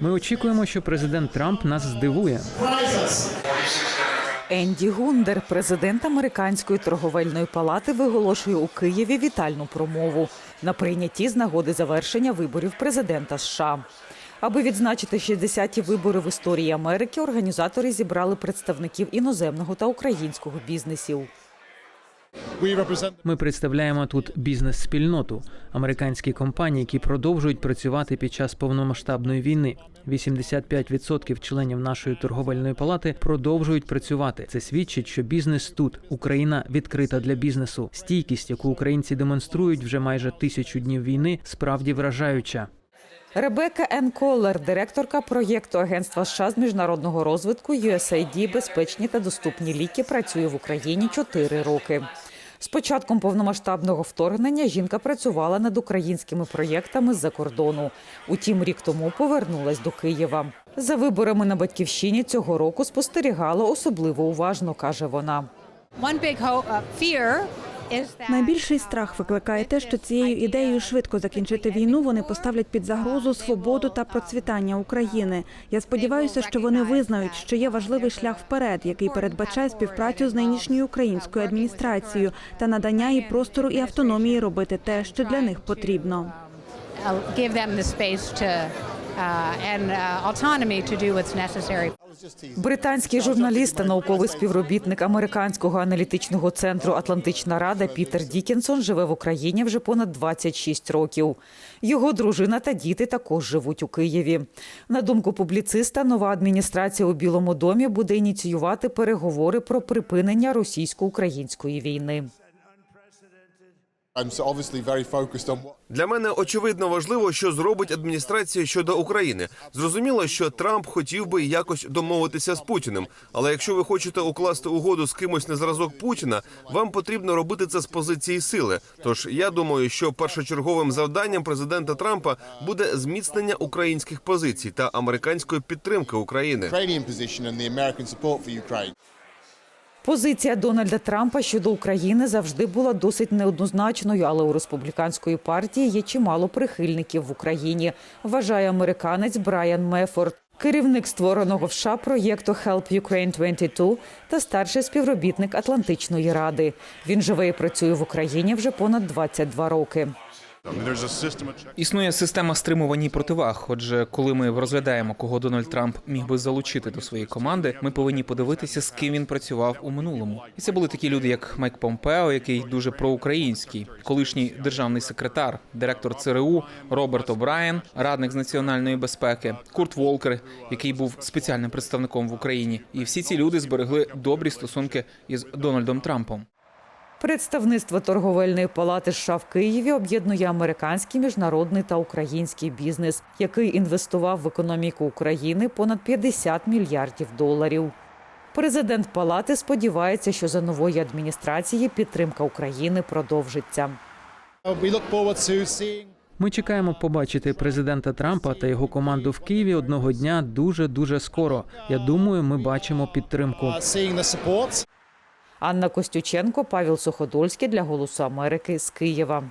Ми очікуємо, що президент Трамп нас здивує. Енді Гундер, президент Американської торговельної палати, виголошує у Києві вітальну промову на прийнятті з нагоди завершення виборів президента США. Аби відзначити 60-ті вибори в історії Америки, організатори зібрали представників іноземного та українського бізнесів. Ми представляємо тут бізнес-спільноту, американські компанії, які продовжують працювати під час повномасштабної війни. 85% членів нашої торговельної палати продовжують працювати. Це свідчить, що бізнес тут Україна відкрита для бізнесу. Стійкість, яку українці демонструють вже майже тисячу днів війни, справді вражаюча. Ребека Ен Колер, директорка проєкту Агентства США з міжнародного розвитку USAID «Безпечні та доступні ліки, працює в Україні 4 роки. З початком повномасштабного вторгнення жінка працювала над українськими проєктами з-за кордону. Утім, рік тому повернулась до Києва. За виборами на батьківщині цього року спостерігала особливо уважно, каже вона. Найбільший страх викликає те, що цією ідеєю швидко закінчити війну вони поставлять під загрозу свободу та процвітання України. Я сподіваюся, що вони визнають, що є важливий шлях вперед, який передбачає співпрацю з нинішньою українською адміністрацією та надання їй простору і автономії робити те, що для них потрібно. Uh, uh. Британський журналіст та науковий співробітник американського аналітичного центру Атлантична Рада Пітер Дікінсон живе в Україні вже понад 26 років. Його дружина та діти також живуть у Києві. На думку публіциста, нова адміністрація у Білому домі буде ініціювати переговори про припинення російсько-української війни. Для мене очевидно важливо, що зробить адміністрація щодо України. Зрозуміло, що Трамп хотів би якось домовитися з Путіним. Але якщо ви хочете укласти угоду з кимось на зразок Путіна, вам потрібно робити це з позиції сили. Тож я думаю, що першочерговим завданням президента Трампа буде зміцнення українських позицій та американської підтримки України. Позиція Дональда Трампа щодо України завжди була досить неоднозначною, але у республіканської партії є чимало прихильників в Україні. Вважає американець Брайан Мефорд. Керівник створеного в США проєкту Help Ukraine 22 та старший співробітник Атлантичної ради. Він живе і працює в Україні вже понад 22 роки. Існує система стримувань і противаг. Отже, коли ми розглядаємо, кого Дональд Трамп міг би залучити до своєї команди, ми повинні подивитися, з ким він працював у минулому. І це були такі люди, як Майк Помпео, який дуже проукраїнський, колишній державний секретар, директор ЦРУ Роберт О'Брайен, радник з національної безпеки, Курт Волкер, який був спеціальним представником в Україні. І всі ці люди зберегли добрі стосунки із Дональдом Трампом. Представництво торговельної палати США в Києві об'єднує американський, міжнародний та український бізнес, який інвестував в економіку України понад 50 мільярдів доларів. Президент палати сподівається, що за нової адміністрації підтримка України продовжиться. Ми чекаємо побачити президента Трампа та його команду в Києві одного дня дуже дуже скоро. Я думаю, ми бачимо підтримку. Анна Костюченко, Павел Суходольський для Голосу Америки з Києва.